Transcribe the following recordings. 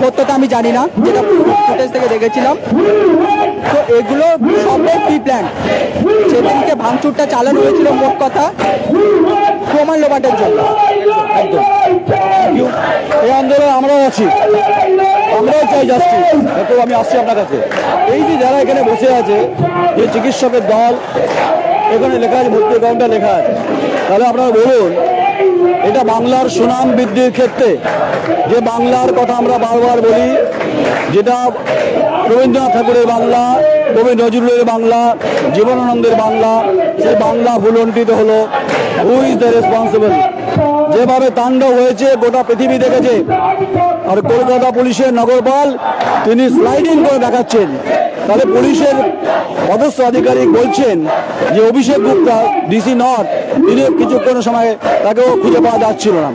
সত্যতা আমি জানি না, যেটা ফুটেজ থেকে দেখেছিলাম। তো এগুলো সবই প্রি প্ল্যান সেদিনকে ভাঙচুরটা চালানো হয়েছিল মোট কথা, প্রমাণ লোপাটের জন্য। একদম। এই আন্দোলন আমরাও আছি। আমরাও চাই যাচ্ছি তো আমি আসছি আপনার কাছে এই যে যারা এখানে বসে আছে, যে চিকিৎসকের দল, এখানে লেখা আছে, ভর্তি অ্যাকাউন্টটা লেখা আছে। তাহলে আপনারা বলুন এটা বাংলার সুনাম বৃদ্ধির ক্ষেত্রে যে বাংলার কথা আমরা বারবার বলি, যেটা রবীন্দ্রনাথ ঠাকুরের বাংলা কবি নজরুলের বাংলা, জীবনানন্দের বাংলা, সেই বাংলা ভুলন্টিত হলো হু ইজ দ্য রেসপন্সিবল যেভাবে তাণ্ডব হয়েছে, গোটা পৃথিবী দেখেছে। আর কলকাতা পুলিশের নগরপাল, তিনি স্লাইডিং করে দেখাচ্ছেন। তাহলে পুলিশের পদস্থ আধিকারিক বলছেন যে অভিষেক গুপ্তা ডিসি নর্থ তিনি কিছুক্ষণ সময় তাকেও খুঁজে পাওয়া যাচ্ছিল না।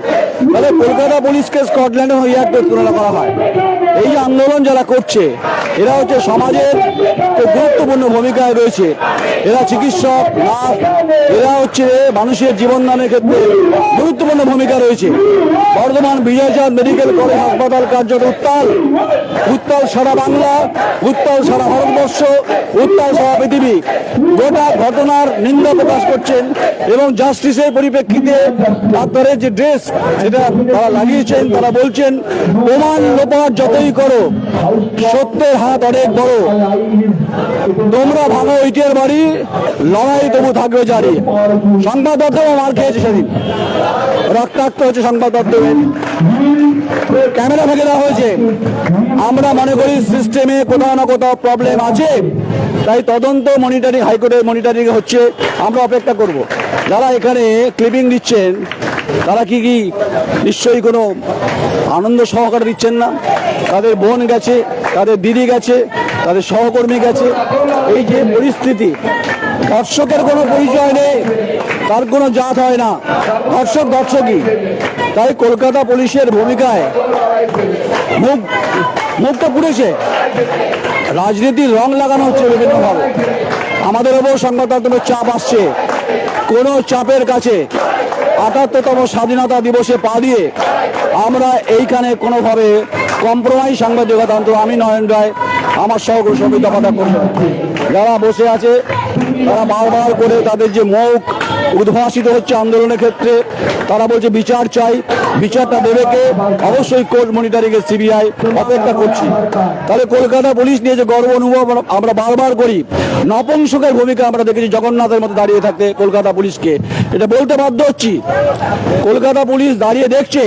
তাহলে কলকাতা পুলিশকে স্কটল্যান্ডের ইয়ার্ডের তুলনা করা হয়। এই যে আন্দোলন যারা করছে, এরা হচ্ছে সমাজের গুরুত্বপূর্ণ ভূমিকায় রয়েছে। এরা চিকিৎসক এরা হচ্ছে মানুষের জীবন দানের ক্ষেত্রে গুরুত্বপূর্ণ ভূমিকা রয়েছে। বর্ধমান বিজয়চাঁদ মেডিকেল কলেজ হাসপাতাল কার্যত উত্তাল। উত্তাল সারা বাংলা, উত্তাল সারা ভারতবর্ষ, উত্তাল সারা পৃথিবী। গোটা ঘটনার নিন্দা প্রকাশ করছেন এবং জাস্টিসের পরিপ্রেক্ষিতে ডাক্তারের যে ড্রেস সেটা তারা লাগিয়েছেন, তারা বলছেন, প্রমাণ লোপাট যতই করো, সত্যের হাত অনেক বড়। তোমরা ভাঙো ইটের বাড়ি, লড়াই তবু থাকবে জারি। সংবাদদাতাও মার খেয়েছে সেদিন। রক্তাক্ত হচ্ছে সংবাদদাতা ক্যামেরা ফেলে দেওয়া হয়েছে। আমরা মনে করি সিস্টেমে কোথাও না কোথাও প্রবলেম আছে। তাই তদন্ত মনিটরিং হাইকোর্টের মনিটরিং হচ্ছে। আমরা অপেক্ষা করব। যারা এখানে ক্লিপিং দিচ্ছেন, তারা কি কি নিশ্চয়ই কোনো আনন্দ সহকারে দিচ্ছেন না? তাদের বোন গেছে, তাদের দিদি গেছে তাদের সহকর্মী গেছে। এই যে পরিস্থিতি, দর্শকের কোনো পরিচয় নেই, তার কোনো জাত হয় না। দর্শক, দর্শকই। তাই কলকাতা পুলিশের ভূমিকায় মুখ, মুখটা পুড়েছে। রাজনীতির রং লাগানো হচ্ছে বিভিন্নভাবে। আমাদের ওপর সংবাদ মাধ্যমের চাপ আসছে। কোনো চাপের কাছে আটাত্তরতম স্বাধীনতা দিবসে পা দিয়ে আমরা এইখানে কোনোভাবে কম্প্রোমাইজ সাংবাদিকতা আমি নয়ন রায় আমার সমিত কথা করব। যারা বসে আছে, তারা বারবার করে তাদের যে মুখ উদ্ভাসিত হচ্ছে আন্দোলনের ক্ষেত্রে, তারা বলছে, বিচার চাই। বিচারটা দেবে কে? অবশ্যই কোর্ট মনিটরিং এর সিবিআই অপেক্ষা করছি। তাহলে কলকাতা পুলিশ নিয়ে যে গর্ব অনুভব আমরা বারবার করি, নপুংসকের ভূমিকা আমরা দেখেছি, জগন্নাথের মতো দাঁড়িয়ে থাকতে কলকাতা পুলিশকে। এটা বলতে বাধ্য হচ্ছি। কলকাতা পুলিশ দাঁড়িয়ে দেখছে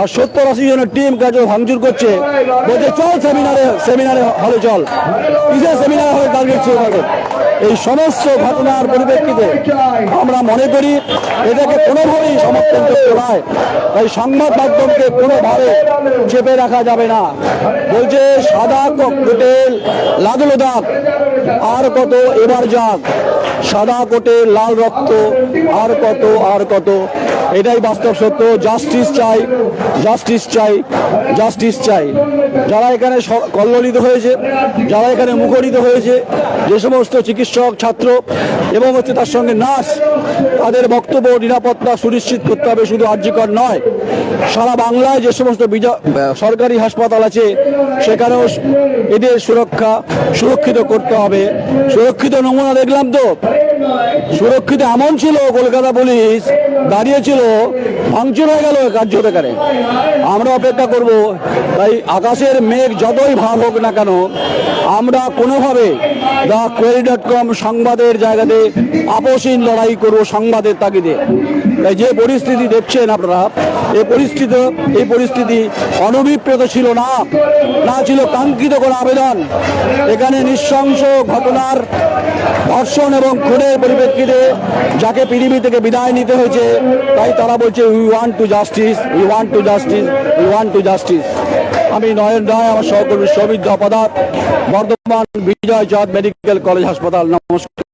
আর সত্তর আশি জনের টিম কাজে ভাঙচুর করছে। বলছে, চল সেমিনারে সেমিনারে হলে চল। কিসের সেমিনার হলে টার্গেট ছিল এই সমস্ত ঘটনার পরিপ্রেক্ষিতে আমরা মনে করি, এটাকে কোনোভাবেই সমর্থন করতে নয়। তাই সংবাদ মাধ্যমকে কোনোভাবে চেপে রাখা যাবে না। বলছে, সাদা কোটেল লাগল দাগ আর কত এবার যাক সাদা কোটে লাল রক্ত, আর কত আর কত। এটাই বাস্তব সত্য। জাস্টিস চাই জাস্টিস চাই জাস্টিস চাই। যারা এখানে কল্লোলিত হয়েছে, যারা এখানে মুখরিত হয়েছে, যে সমস্ত চিকিৎসক, ছাত্র এবং হচ্ছে তার সঙ্গে নার্স, তাদের বক্তব্য নিরাপত্তা সুনিশ্চিত করতে হবে, শুধু আর্যিকর নয়। সারা বাংলায় যে সমস্ত সরকারি হাসপাতাল আছে, সেখানেও এদের সুরক্ষা সুরক্ষিত করতে হবে। সুরক্ষিত নমুনা দেখলাম তো? সুরক্ষিত এমন ছিল কলকাতা পুলিশ দাঁড়িয়েছিল ভাঙচুর হয়ে গেল কার্যকারে। আমরা অপেক্ষা করব, তাই আকাশের মেঘ যতই ভাব হোক না কেন, আমরা কোনোভাবে দ্য কোয়েরি ডট কম সংবাদের জায়গাতে আপোষহীন লড়াই করব সংবাদের তাগিদে। তাই যে পরিস্থিতি দেখছেন আপনারা, এই পরিস্থিতি এই পরিস্থিতি অনভিপ্রেত ছিল না না ছিল কাঙ্ক্ষিত কোনো আবেদন। এখানে নৃশংস ঘটনার ধর্ষণ এবং খুনের পরিপ্রেক্ষিতে যাকে পৃথিবী থেকে বিদায় নিতে হয়েছে, তাই তারা বলছে we want to justice we want to justice we want to justice আমি নয়ন রায়, আমার সহকর্মী সৌমিত পদার্থ বর্ধমান বিজয় চাঁদ মেডিকেল কলেজ হাসপাতাল, নমস্কার।